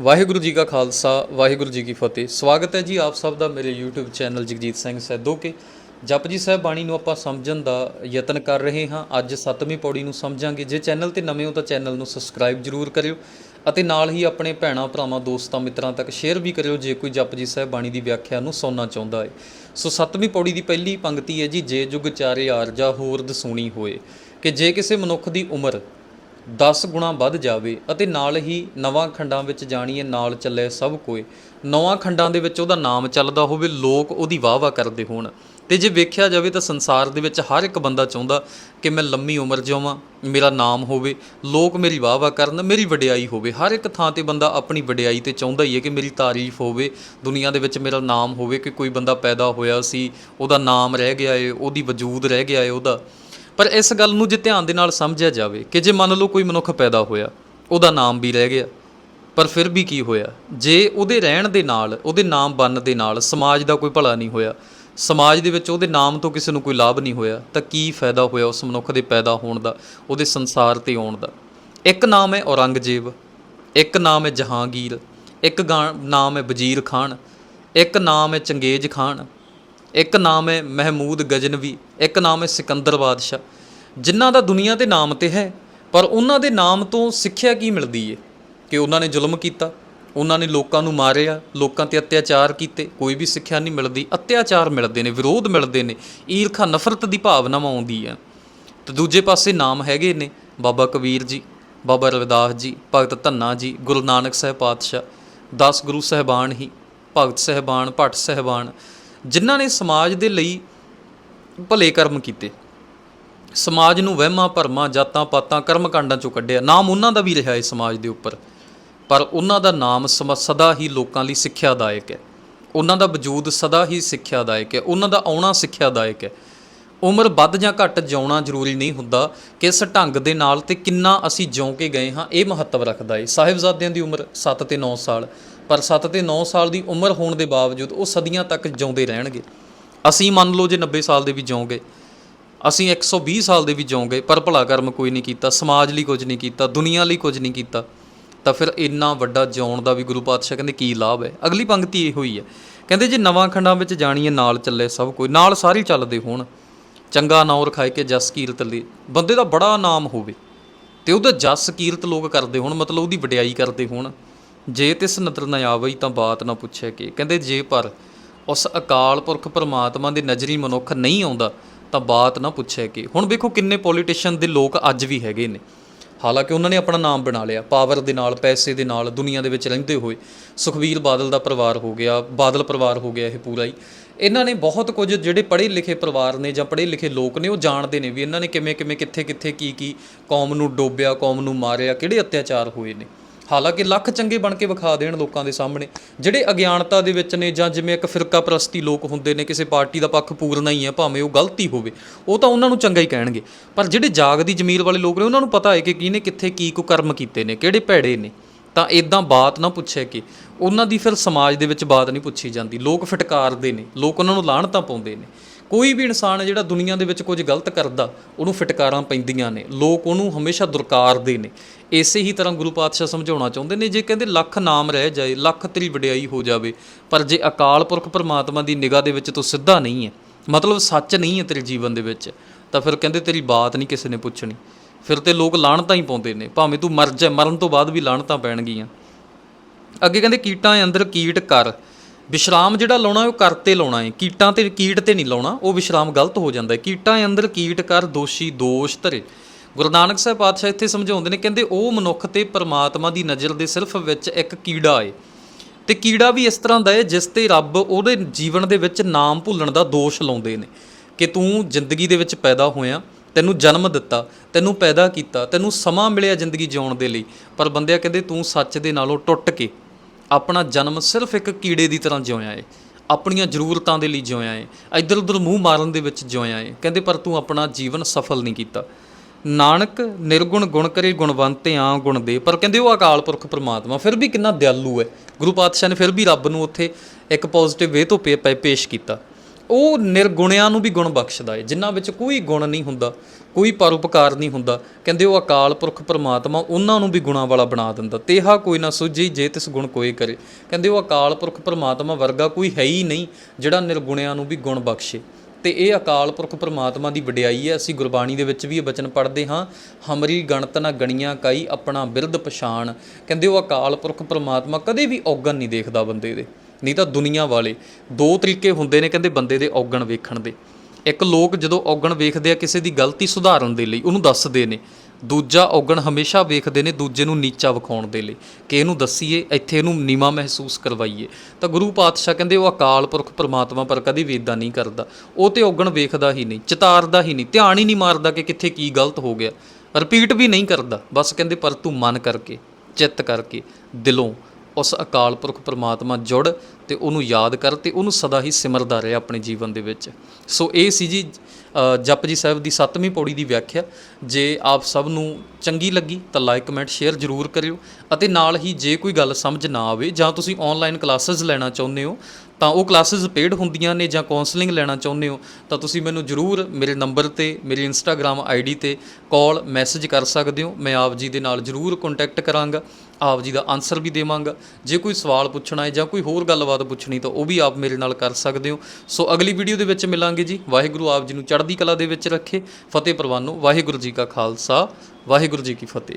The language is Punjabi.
ਵਾਹਿਗੁਰੂ ਜੀ ਕਾ ਖਾਲਸਾ, ਵਾਹਿਗੁਰੂ ਜੀ ਕੀ ਫਤਿਹ। ਸਵਾਗਤ ਹੈ ਜੀ ਆਪ ਸਭ ਦਾ ਮੇਰੇ YouTube ਚੈਨਲ ਜਗਜੀਤ ਸਿੰਘ ਸੈਦੋ ਕੇ। ਜਪਜੀ ਸਾਹਿਬ ਬਾਣੀ ਨੂੰ ਆਪਾਂ ਸਮਝਣ ਦਾ ਯਤਨ ਕਰ ਰਹੇ ਹਾਂ। ਅੱਜ 7ਵੀਂ ਪੌੜੀ ਨੂੰ ਸਮਝਾਂਗੇ। ਜੇ ਚੈਨਲ ਤੇ ਨਵੇਂ ਹੋ ਤਾਂ ਚੈਨਲ ਨੂੰ ਸਬਸਕ੍ਰਾਈਬ ਜਰੂਰ ਕਰਿਓ ਅਤੇ ਨਾਲ ਹੀ ਆਪਣੇ ਭੈਣਾਂ, ਭਰਾਵਾਂ, ਦੋਸਤਾਂ, ਮਿੱਤਰਾਂ ਤੱਕ ਸ਼ੇਅਰ ਵੀ ਕਰਿਓ ਜੇ ਕੋਈ ਜਪਜੀ ਸਾਹਿਬ ਬਾਣੀ ਦੀ ਵਿਆਖਿਆ ਨੂੰ ਸੁਣਨਾ ਚਾਹੁੰਦਾ ਹੈ। ਸੋ 7ਵੀਂ ਪੌੜੀ ਦੀ ਪਹਿਲੀ ਪੰਕਤੀ ਹੈ ਜੀ, ਜੇ ਜੁਗ ਚਾਰੇ ਆਰਜਾ, ਹੋਰ ਦਸੂਣੀ ਹੋਏ। ਕਿ ਜੇ ਕਿਸੇ ਮਨੁੱਖ ਦੀ ਉਮਰ 10 ਗੁਣਾ ਵੱਧ ਜਾਵੇ ਅਤੇ ਨਾਲ ਹੀ ਨਵਾਂ ਖੰਡਾਂ ਵਿੱਚ ਜਾਣੀਏ ਨਾਲ ਚੱਲੇ ਸਭ ਕੋਏ। ਨਵਾਂ ਖੰਡਾਂ ਦੇ ਵਿੱਚ ਉਹਦਾ ਨਾਮ ਚੱਲਦਾ ਹੋਵੇ, ਲੋਕ ਉਹਦੀ ਵਾਹ-ਵਾਹ ਕਰਦੇ ਹੋਣ। ਤੇ ਜੇ ਵੇਖਿਆ ਜਾਵੇ ਤਾਂ ਸੰਸਾਰ ਦੇ ਵਿੱਚ ਹਰ ਇੱਕ ਬੰਦਾ ਚਾਹੁੰਦਾ ਕਿ ਮੈਂ ਲੰਮੀ ਉਮਰ ਜਿਵਾਂ ਮੇਰਾ ਨਾਮ ਹੋਵੇ, ਲੋਕ ਮੇਰੀ ਵਾਹ-ਵਾਹ ਕਰਨ, ਮੇਰੀ ਵਡਿਆਈ ਹੋਵੇ। ਹਰ ਇੱਕ ਥਾਂ ਤੇ ਬੰਦਾ ਆਪਣੀ ਵਡਿਆਈ ਤੇ ਚਾਹੁੰਦਾ ਹੀ ਹੈ ਕਿ ਮੇਰੀ ਤਾਰੀਫ ਹੋਵੇ, ਦੁਨੀਆ ਦੇ ਵਿੱਚ ਮੇਰਾ ਨਾਮ ਹੋਵੇ, ਕਿ ਕੋਈ ਬੰਦਾ ਪੈਦਾ ਹੋਇਆ ਸੀ, ਉਹਦਾ ਨਾਮ ਰਹਿ ਗਿਆ ਏ, ਉਹਦੀ ਵਜੂਦ ਰਹਿ ਗਿਆ ਏ ਉਹਦਾ। ਪਰ ਇਸ ਗੱਲ ਨੂੰ ਜੇ ਧਿਆਨ ਦੇ ਨਾਲ ਸਮਝਿਆ ਜਾਵੇ ਕਿ ਜੇ ਮੰਨ ਲਓ ਕੋਈ ਮਨੁੱਖ ਪੈਦਾ ਹੋਇਆ, ਉਹਦਾ ਨਾਮ ਵੀ ਰਹਿ ਗਿਆ, ਪਰ ਫਿਰ ਵੀ ਕੀ ਹੋਇਆ? ਜੇ ਉਹਦੇ ਰਹਿਣ ਦੇ ਨਾਲ, ਉਹਦੇ ਨਾਮ ਬਣਨ ਦੇ ਨਾਲ ਸਮਾਜ ਦਾ ਕੋਈ ਭਲਾ ਨਹੀਂ ਹੋਇਆ, ਸਮਾਜ ਦੇ ਵਿੱਚ ਉਹਦੇ ਨਾਮ ਤੋਂ ਕਿਸੇ ਨੂੰ ਕੋਈ ਲਾਭ ਨਹੀਂ ਹੋਇਆ, ਤਾਂ ਕੀ ਫਾਇਦਾ ਹੋਇਆ ਉਸ ਮਨੁੱਖ ਦੇ ਪੈਦਾ ਹੋਣ ਦਾ, ਉਹਦੇ ਸੰਸਾਰ ਤੇ ਆਉਣ ਦਾ? ਇੱਕ ਨਾਮ ਹੈ ਔਰੰਗਜ਼ੇਬ, ਇੱਕ ਨਾਮ ਹੈ ਜਹਾਂਗੀਰ, ਇੱਕ ਗਾ- ਨਾਮ ਹੈ ਵਜ਼ੀਰ ਖਾਨ, ਇੱਕ ਨਾਮ ਹੈ ਚੰਗੇਜ਼ ਖਾਨ ਇੱਕ ਨਾਮ ਹੈ ਮਹਿਮੂਦ ਗਜਨਵੀ, ਇੱਕ ਨਾਮ ਹੈ ਸਿਕੰਦਰ ਬਾਦਸ਼ਾਹ। ਜਿਨ੍ਹਾਂ ਦਾ ਦੁਨੀਆ ਤੇ ਨਾਮ ਤੇ ਹੈ, ਪਰ ਉਹਨਾਂ ਦੇ ਨਾਮ ਤੋਂ ਸਿੱਖਿਆ ਕੀ ਮਿਲਦੀ ਏ? ਕਿ ਉਹਨਾਂ ਨੇ ਜ਼ੁਲਮ ਕੀਤਾ, ਉਹਨਾਂ ਨੇ ਲੋਕਾਂ ਨੂੰ ਮਾਰਿਆ, ਲੋਕਾਂ ਤੇ ਅਤਿਆਚਾਰ ਕੀਤੇ, ਕੋਈ ਵੀ ਸਿੱਖਿਆ ਨਹੀਂ ਮਿਲਦੀ, ਅਤਿਆਚਾਰ ਮਿਲਦੇ ਨੇ, ਵਿਰੋਧ ਮਿਲਦੇ ਨੇ, ਈਰਖਾ, ਨਫ਼ਰਤ ਦੀ ਭਾਵਨਾ ਆਉਂਦੀ ਹੈ ਤੇ ਦੂਜੇ ਪਾਸੇ ਨਾਮ ਹੈਗੇ ਨੇ, ਬਾਬਾ ਕਬੀਰ ਜੀ, ਬਾਬਾ ਰਵਿਦਾਸ ਜੀ, ਭਗਤ ਧੰਨਾ ਜੀ, ਗੁਰੂ ਨਾਨਕ ਸਾਹਿਬ ਪਾਤਸ਼ਾਹ 10 ਗੁਰੂ ਸਹਿਬਾਨ ਹੀ, ਭਗਤ ਸਹਿਬਾਨ, ਭੱਟ ਸਹਿਬਾਨ ਜਿਨ੍ਹਾਂ ਨੇ ਸਮਾਜ ਦੇ ਲਈ ਭਲੇ ਕਰਮ ਕੀਤੇ। ਸਮਾਜ ਨੂੰ ਵਹਿਮਾਂ, ਭਰਮਾਂ, ਜਾਤਾਂ, ਪਾਤਾਂ ਕਰਮ ਕਾਂਡਾਂ ਚੋਂ ਕੱਢਿਆ। ਨਾਮ ਉਹਨਾਂ ਦਾ ਵੀ ਰਿਹਾ ਹੈ ਸਮਾਜ ਦੇ ਉੱਪਰ। ਪਰ ਉਹਨਾਂ ਦਾ ਨਾਮ ਸਮ- ਸਦਾ ਹੀ ਲੋਕਾਂ ਲਈ ਸਿੱਖਿਆਦਾਇਕ ਹੈ। ਉਹਨਾਂ ਦਾ ਵਜੂਦ ਸਦਾ ਹੀ ਸਿੱਖਿਆਦਾਇਕ ਹੈ। ਉਹਨਾਂ ਦਾ ਆਉਣਾ ਸਿੱਖਿਆਦਾਇਕ ਹੈ। ਉਮਰ ਵੱਧ ਜਾਂ ਘੱਟ ਜਿਉਣਾ ਜ਼ਰੂਰੀ ਨਹੀਂ ਹੁੰਦਾ, ਕਿਸ ਢੰਗ ਦੇ ਨਾਲ ਤੇ ਕਿੰਨਾ ਅਸੀਂ ਜਿਉਂ ਕੇ ਗਏ ਹਾਂ, ਇਹ ਮਹੱਤਵ ਰੱਖਦਾ ਹੈ ਸਾਹਿਬਜ਼ਾਦਿਆਂ ਦੀ ਉਮਰ 7 ਤੇ 9 ਸਾਲ, ਪਰ 7 ਤੇ 9 ਸਾਲ ਦੀ ਉਮਰ ਹੋਣ ਦੇ ਬਾਵਜੂਦ ਉਹ ਸਦੀਆਂ ਤੱਕ ਜਿਉਂਦੇ ਰਹਿਣਗੇ। ਅਸੀਂ ਮੰਨ ਲਓ ਜੇ 90 ਸਾਲ ਦੇ ਵੀ ਜਿਉਂਗੇ ਅਸੀਂ 120 ਸਾਲ ਦੇ ਵੀ ਜਿਉਂਗੇ ਪਰ ਭਲਾ ਕਰਮ ਕੋਈ ਨਹੀਂ ਕੀਤਾ, ਸਮਾਜ ਲਈ ਕੁਝ ਨਹੀਂ ਕੀਤਾ, ਦੁਨੀਆ ਲਈ ਕੁਝ ਨਹੀਂ ਕੀਤਾ, ਤਾਂ ਫਿਰ ਇੰਨਾ ਵੱਡਾ ਜਿਉਣ ਦਾ ਵੀ ਗੁਰੂ ਪਾਤਸ਼ਾਹ ਕਹਿੰਦੇ ਕੀ ਲਾਭ ਹੈ? ਅਗਲੀ ਪੰਕਤੀ ਇਹੋ ਹੀ ਹੈ। ਕਹਿੰਦੇ ਜੇ ਨਵਾਂ ਖੰਡਾਂ ਵਿੱਚ ਜਾਣੀਏ, ਨਾਲ ਚੱਲੇ ਸਭ ਕੋਈ, ਨਾਲ ਸਾਰੇ ਚੱਲਦੇ ਹੋਣ। ਚੰਗਾ ਨਾਂ ਰਖਾਏ ਕਿ ਜਸ ਕੀਰਤ ਲਈ ਬੰਦੇ ਦਾ ਬੜਾ ਨਾਮ ਹੋਵੇ। ਤੇ ਉਹਦਾ ਜਸ ਕੀਰਤ ਲੋਕ ਕਰਦੇ ਹੋਣ, ਮਤਲਬ ਉਹਦੀ ਵਡਿਆਈ ਕਰਦੇ ਹੋਣ। ਜੇ ਤਿਸ ਨਦਰ ਨਾ ਆਵਈ ਤਾਂ ਬਾਤ ਨਾ ਪੁੱਛੇ ਕਿ। ਕਹਿੰਦੇ ਜੇ ਪਰ ਉਸ ਅਕਾਲ ਪੁਰਖ ਪਰਮਾਤਮਾ ਦੇ ਨਜ਼ਰੀ ਮਨੁੱਖ ਨਹੀਂ ਆਉਂਦਾ ਤਾਂ ਬਾਤ ਨਾ ਪੁੱਛੇ ਕਿ। ਹੁਣ ਵੇਖੋ ਕਿੰਨੇ ਪੋਲੀਟੀਸ਼ੀਅਨ ਦੇ ਲੋਕ ਅੱਜ ਵੀ ਹੈਗੇ ਨੇ। ਹਾਲਾਂਕਿ ਉਹਨਾਂ ਨੇ ਆਪਣਾ ਨਾਮ ਬਣਾ ਲਿਆ, ਪਾਵਰ ਦੇ ਨਾਲ, ਪੈਸੇ ਦੇ ਨਾਲ ਦੁਨੀਆ ਦੇ ਵਿੱਚ ਰਹਿੰਦੇ ਹੋਏ ਸੁਖਵੀਰ ਬਾਦਲ ਦਾ ਪਰਿਵਾਰ ਹੋ ਗਿਆ, ਬਾਦਲ ਪਰਿਵਾਰ ਹੋ ਗਿਆ ਇਹ ਪੂਰਾ ਹੀ। ਇਹਨਾਂ ਨੇ ਬਹੁਤ ਕੁਝ ਜਿਹੜੇ ਪੜ੍ਹੇ ਲਿਖੇ ਪਰਿਵਾਰ ਨੇ ਜਾਂ ਪੜ੍ਹੇ ਲਿਖੇ ਲੋਕ ਨੇ ਉਹ ਜਾਣਦੇ ਨੇ ਵੀ ਇਹਨਾਂ ਨੇ ਕਿਵੇਂ ਕਿਵੇਂ ਕਿੱਥੇ ਕਿੱਥੇ ਕੀ ਕੀ ਕੌਮ ਨੂੰ ਡੋਬਿਆ, ਕੌਮ ਨੂੰ ਮਾਰਿਆ, ਕਿਹੜੇ ਅਤਿਆਚਾਰ ਹੋਏ ਨੇ। ਹਾਲਾਂਕਿ ਲੱਖ ਚੰਗੇ ਬਣ ਕੇ ਵਿਖਾ ਦੇਣ ਲੋਕਾਂ ਦੇ ਸਾਹਮਣੇ। ਜਿਹੜੇ ਅਗਿਆਨਤਾ ਦੇ ਵਿੱਚ ਨੇ ਜਾਂ ਜਿਵੇਂ ਇੱਕ ਫਿਰਕਾ ਪ੍ਰਸਤੀ ਲੋਕ ਹੁੰਦੇ ਨੇ, ਕਿਸੇ ਪਾਰਟੀ ਦਾ ਪੱਖ ਪੂਰਨਾ ਹੀ ਹੈ, ਭਾਵੇਂ ਉਹ ਗਲਤੀ ਹੋਵੇ, ਉਹ ਤਾਂ ਉਹਨਾਂ ਨੂੰ ਚੰਗਾ ਹੀ ਕਹਿਣਗੇ। ਪਰ ਜਿਹੜੇ ਜਾਗਦੀ ਜ਼ਮੀਰ ਵਾਲੇ ਲੋਕ ਨੇ, ਉਹਨਾਂ ਨੂੰ ਪਤਾ ਹੈ ਕਿ ਕਿਹਨੇ ਕਿੱਥੇ ਕੀ ਕੋ ਕਰਮ ਕੀਤੇ ਨੇ, ਕਿਹੜੇ ਭੈੜੇ ਨੇ। ਤਾਂ ਇਦਾਂ ਬਾਤ ਨਾ ਪੁੱਛੇ ਕਿ ਉਹਨਾਂ ਦੀ ਫਿਰ ਸਮਾਜ ਦੇ ਵਿੱਚ ਬਾਤ ਨਹੀਂ ਪੁੱਛੀ ਜਾਂਦੀ। ਲੋਕ ਫਟਕਾਰਦੇ ਨੇ, ਲੋਕ ਉਹਨਾਂ ਨੂੰ ਲਾਹਣ ਤਾਂ ਪਾਉਂਦੇ ਨੇ। ਕੋਈ ਵੀ ਇਨਸਾਨ ਜਿਹੜਾ ਦੁਨੀਆ ਦੇ ਵਿੱਚ ਕੁਝ ਗਲਤ ਕਰਦਾ, ਉਹਨੂੰ ਫਟਕਾਰਾਂ ਪੈਂਦੀਆਂ ਨੇ। ਲੋਕ ਉਹਨੂੰ ਹਮੇਸ਼ਾ ਦੁਰਕਾਰਦੇ ਨੇ। ਇਸੇ ਹੀ ਤਰ੍ਹਾਂ ਗੁਰੂ ਪਾਤਸ਼ਾਹ ਸਮਝਾਉਣਾ ਚਾਹੁੰਦੇ ਨੇ, ਜੇ ਕਹਿੰਦੇ ਲੱਖ ਨਾਮ ਰਹਿ ਜਾਏ, ਲੱਖ ਤੇਰੀ ਵਡਿਆਈ ਹੋ ਜਾਵੇ, ਪਰ ਜੇ ਅਕਾਲ ਪੁਰਖ ਪਰਮਾਤਮਾ ਦੀ ਨਿਗਾਹ ਦੇ ਵਿੱਚ ਤੂੰ ਸਿੱਧਾ ਨਹੀਂ ਹੈ, ਮਤਲਬ ਸੱਚ ਨਹੀਂ ਹੈ ਤੇਰੇ ਜੀਵਨ ਦੇ ਵਿੱਚ, ਤਾਂ ਫਿਰ ਕਹਿੰਦੇ ਤੇਰੀ ਬਾਤ ਨਹੀਂ ਕਿਸੇ ਨੇ ਪੁੱਛਣੀ। ਫਿਰ ਤੇ ਲੋਕ ਲਾਹਣਤਾਂ ਹੀ ਪਾਉਂਦੇ ਨੇ, ਭਾਵੇਂ ਤੂੰ ਮਰ ਜਾ ਮਰਨ ਤੋਂ ਬਾਅਦ ਵੀ ਲਾਹਣਤਾਂ ਪੈਣਗੀਆਂ। ਅੱਗੇ ਕਹਿੰਦੇ, ਕੀਟਾਂ ਅੰਦਰ ਕੀਟ ਕਰ। ਵਿਸ਼ਰਾਮ ਜਿਹੜਾ ਲਾਉਣਾ, ਉਹ ਕਰਤੇ ਲਾਉਣਾ ਹੈ ਕੀਟਾਂ ਤੇ, ਕੀਟ ਤੇ ਨਹੀਂ ਲਾਉਣਾ, ਉਹ ਵਿਸ਼ਰਾਮ ਗਲਤ ਹੋ ਜਾਂਦਾ ਹੈ ਕੀਟਾਂ ਅੰਦਰ ਕੀਟ, ਕਰ, ਦੋਸ਼ੀ, ਦੋਸ਼ ਧਰੇ। ਗੁਰੂ ਨਾਨਕ ਸਾਹਿਬ ਪਾਤਸ਼ਾਹ ਇੱਥੇ ਸਮਝਾਉਂਦੇ ਨੇ, ਕਹਿੰਦੇ, ਉਹ ਮਨੁੱਖ ਤੇ ਪਰਮਾਤਮਾ ਦੀ ਨਜ਼ਰ ਦੇ ਸਿਰਫ ਵਿੱਚ ਇੱਕ ਕੀੜਾ ਹੈ ਤੇ ਕੀੜਾ ਵੀ ਇਸ ਤਰ੍ਹਾਂ ਦਾ ਹੈ ਜਿਸ ਤੇ ਰੱਬ ਉਹਦੇ ਜੀਵਨ ਦੇ ਵਿੱਚ ਨਾਮ ਭੁੱਲਣ ਦਾ ਦੋਸ਼ ਲਾਉਂਦੇ ਨੇ। ਕਿ ਤੂੰ ਜ਼ਿੰਦਗੀ ਦੇ ਵਿੱਚ ਪੈਦਾ ਹੋਇਆ, ਤੈਨੂੰ ਜਨਮ ਦਿੱਤਾ, ਤੈਨੂੰ ਪੈਦਾ ਕੀਤਾ, ਤੈਨੂੰ ਸਮਾਂ ਮਿਲਿਆ ਜ਼ਿੰਦਗੀ ਜਿਉਣ ਦੇ ਲਈ। ਪਰ ਬੰਦਿਆ ਕਹਿੰਦੇ, ਤੂੰ ਸੱਚ ਦੇ ਨਾਲੋਂ ਟੁੱਟ ਕੇ ਆਪਣਾ ਜਨਮ ਸਿਰਫ ਇੱਕ ਕੀੜੇ ਦੀ ਤਰ੍ਹਾਂ ਜਿਉਇਆ ਏ ਆਪਣੀਆਂ ਜ਼ਰੂਰਤਾਂ ਦੇ ਲਈ ਜਿਉਇਆ ਏ ਇੱਧਰ ਉੱਧਰ ਮੂੰਹ ਮਾਰਨ ਦੇ ਵਿੱਚ ਜਿਉਇਆ ਏ ਕਹਿੰਦੇ ਪਰ ਤੂੰ ਆਪਣਾ ਜੀਵਨ ਸਫਲ ਨਹੀਂ ਕੀਤਾ। ਨਾਨਕ ਨਿਰਗੁਣ ਗੁਣ ਕਰੇ, ਗੁਣਵੰਤੇ ਆ ਗੁਣ ਦੇ, ਪਰ ਕਹਿੰਦੇ ਉਹ ਅਕਾਲ ਪੁਰਖ ਪ੍ਰਮਾਤਮਾ, ਫਿਰ ਵੀ ਕਿੰਨਾ ਦਿਆਲੂ ਹੈ। ਗੁਰੂ ਪਾਤਸ਼ਾਹ ਨੇ ਫਿਰ ਵੀ ਰੱਬ ਨੂੰ ਉੱਥੇ ਇੱਕ ਪੋਜ਼ਿਟਿਵ ਵੇ ਤੋਂ ਪੇ- ਪੇ- ਪੇਸ਼ ਕੀਤਾ। ਉਹ ਨਿਰਗੁਣਿਆਂ ਨੂੰ ਵੀ ਗੁਣ ਬਖਸ਼ਦਾ ਹੈ ਜਿਨ੍ਹਾਂ ਵਿੱਚ ਕੋਈ ਗੁਣ ਨਹੀਂ ਹੁੰਦਾ, ਕੋਈ ਪਰਉਪਕਾਰ ਨਹੀਂ ਹੁੰਦਾ। ਕਹਿੰਦੇ ਉਹ ਅਕਾਲ ਪੁਰਖ ਪ੍ਰਮਾਤਮਾ ਉਹਨਾਂ ਨੂੰ ਵੀ ਗੁਣਾਂ ਵਾਲਾ ਬਣਾ ਦਿੰਦਾ। ਤੇਹਾ ਕੋਈ ਨਾ ਸੁਝੀ ਜੇ ਤਿਸ ਗੁਣ ਕੋਈ ਕਰੇ। ਕਹਿੰਦੇ ਉਹ ਅਕਾਲ ਪੁਰਖ ਪ੍ਰਮਾਤਮਾ ਵਰਗਾ ਕੋਈ ਹੈ ਹੀ ਨਹੀਂ ਜਿਹੜਾ ਨਿਰਗੁਣਿਆਂ ਨੂੰ ਵੀ ਗੁਣ ਬਖਸ਼ੇ। ਤੇ ਇਹ ਅਕਾਲ ਪੁਰਖ ਪ੍ਰਮਾਤਮਾ ਦੀ ਵਡਿਆਈ ਹੈ। ਅਸੀਂ ਗੁਰਬਾਣੀ ਦੇ ਵਿੱਚ ਵੀ ਇਹ ਬਚਨ ਪੜ੍ਹਦੇ ਹਾਂ। ਹਮਰੀ ਗਣਤ ਨਾ ਗਣੀਆਂ ਕਾਈ ਆਪਣਾ ਬਿਰਧ ਪਛਾਣ। ਕਹਿੰਦੇ ਉਹ ਅਕਾਲ ਪੁਰਖ ਪ੍ਰਮਾਤਮਾ ਕਦੇ ਵੀ ਔਗਣ ਨਹੀਂ ਦੇਖਦਾ ਬੰਦੇ ਦੇ। ਨਹੀਂ ਤਾਂ ਦੁਨੀਆ ਵਾਲੇ। ਦੋ ਤਰੀਕੇ ਹੁੰਦੇ ਨੇ ਕਹਿੰਦੇ ਬੰਦੇ ਦੇ ਔਗਣ ਵੇਖਣ ਦੇ। ਇੱਕ ਲੋਕ ਜਦੋਂ ਔਗਣ ਵੇਖਦੇ ਆ, ਕਿਸੇ ਦੀ ਗਲਤੀ ਸੁਧਾਰਨ ਦੇ ਲਈ, ਉਹਨੂੰ ਦੱਸਦੇ ਨੇ। ਦੂਜਾ ਔਗਣ ਹਮੇਸ਼ਾ ਵੇਖਦੇ ਨੇ ਦੂਜੇ ਨੂੰ ਨੀਚਾ ਵਿਖਾਉਣ ਦੇ ਲਈ। ਕਿ ਇਹਨੂੰ ਦੱਸੀਏ, ਇੱਥੇ ਇਹਨੂੰ ਨੀਵਾ ਮਹਿਸੂਸ ਕਰਵਾਈਏ। ਤਾਂ ਗੁਰੂ ਪਾਤਸ਼ਾਹ ਕਹਿੰਦੇ, ਉਹ ਅਕਾਲ ਪੁਰਖ ਪਰਮਾਤਮਾ ਪਰ ਕਦੀ ਵੇਦਾ ਨਹੀਂ ਕਰਦਾ। ਉਹ ਤੇ ਔਗਣ ਵੇਖਦਾ ਹੀ ਨਹੀਂ, ਚਿਤਾਰਦਾ ਹੀ ਨਹੀਂ, ਧਿਆਨ ਹੀ ਨਹੀਂ ਮਾਰਦਾ ਕਿ ਕਿੱਥੇ ਕੀ ਗਲਤ ਹੋ ਗਿਆ। ਰਿਪੀਟ ਵੀ ਨਹੀਂ ਕਰਦਾ। ਬਸ ਕਹਿੰਦੇ, ਪਰ ਤੂੰ ਮਨ ਕਰਕੇ, ਚਿੱਤ ਕਰਕੇ, ਦਿਲੋਂ ਉਸ ਅਕਾਲ ਪੁਰਖ ਪਰਮਾਤਮਾ ਜੁੜ ਤੇ ਉਹਨੂੰ ਯਾਦ ਕਰ ਤੇ ਉਹਨੂੰ ਸਦਾ ਹੀ ਸਿਮਰਦਾ ਰਹੇ ਆਪਣੇ ਜੀਵਨ ਦੇ ਵਿੱਚ। ਸੋ ਇਹ ਸੀ ਜੀ ਅ, ਜਪਜੀ ਸਾਹਿਬ ਦੀ 7ਵੀਂ ਪੌੜੀ ਦੀ ਵਿਆਖਿਆ। ਜੇ ਆਪ ਸਭ ਨੂੰ ਚੰਗੀ ਲੱਗੀ ਤਾਂ ਲਾਈਕ ਕਮੈਂਟ ਸ਼ੇਅਰ ਜ਼ਰੂਰ ਕਰਿਓ ਅਤੇ ਨਾਲ ਹੀ ਜੇ ਕੋਈ ਗੱਲ ਸਮਝ ਨਾ ਆਵੇ ਜਾਂ ਤੁਸੀਂ ਆਨਲਾਈਨ ਕਲਾਸਿਸ ਲੈਣਾ ਚਾਹੁੰਦੇ ਹੋ ਤਾਂ ਉਹ ਕਲਾਸਿਸ ਪੇਡ ਹੁੰਦੀਆਂ ਨੇ ਜਾਂ ਕਾਉਂਸਲਿੰਗ ਲੈਣਾ ਚਾਹੁੰਦੇ ਹੋ, ਤਾਂ ਤੁਸੀਂ ਮੈਨੂੰ ਜਰੂਰ ਮੇਰੇ ਨੰਬਰ ਤੇ, ਮੇਰੀ ਇੰਸਟਾਗ੍ਰam ਆਈਡੀ ਤੇ ਕਾਲ ਮੈਸੇਜ ਕਰ ਸਕਦੇ ਹੋ। ਮੈਂ ਆਪ ਜੀ ਦੇ ਨਾਲ ਜਰੂਰ ਕੰਟੈਕਟ ਕਰਾਂਗਾ, ਆਪ ਜੀ ਦਾ ਆਨਸਰ ਵੀ ਦੇਵਾਂਗਾ। ਜੇ ਕੋਈ ਸਵਾਲ ਪੁੱਛਣਾ ਹੈ ਜਾਂ ਕੋਈ ਹੋਰ ਗੱਲਬਾਤ ਪੁੱਛਣੀ, ਤਾਂ ਉਹ ਵੀ ਆਪ ਮੇਰੇ ਨਾਲ ਕਰ ਸਕਦੇ ਹੋ। ਸੋ ਅਗਲੀ ਵੀਡੀਓ ਦੇ ਵਿੱਚ ਮਿਲਾਂਗੇ ਜੀ। ਵਾਹਿਗੁਰੂ ਆਪ ਜੀ ਨੂੰ ਚੜ੍ਹਦੀ ਕਲਾ ਦੇ ਵਿੱਚ ਰੱਖੇ। ਫਤਿਹ ਪ੍ਰਵਾਨੋ, ਵਾਹਿਗੁਰੂ ਜੀ ਕਾ ਖਾਲਸਾ, ਵਾਹਿਗੁਰੂ ਜੀ ਕੀ ਫਤਿਹ।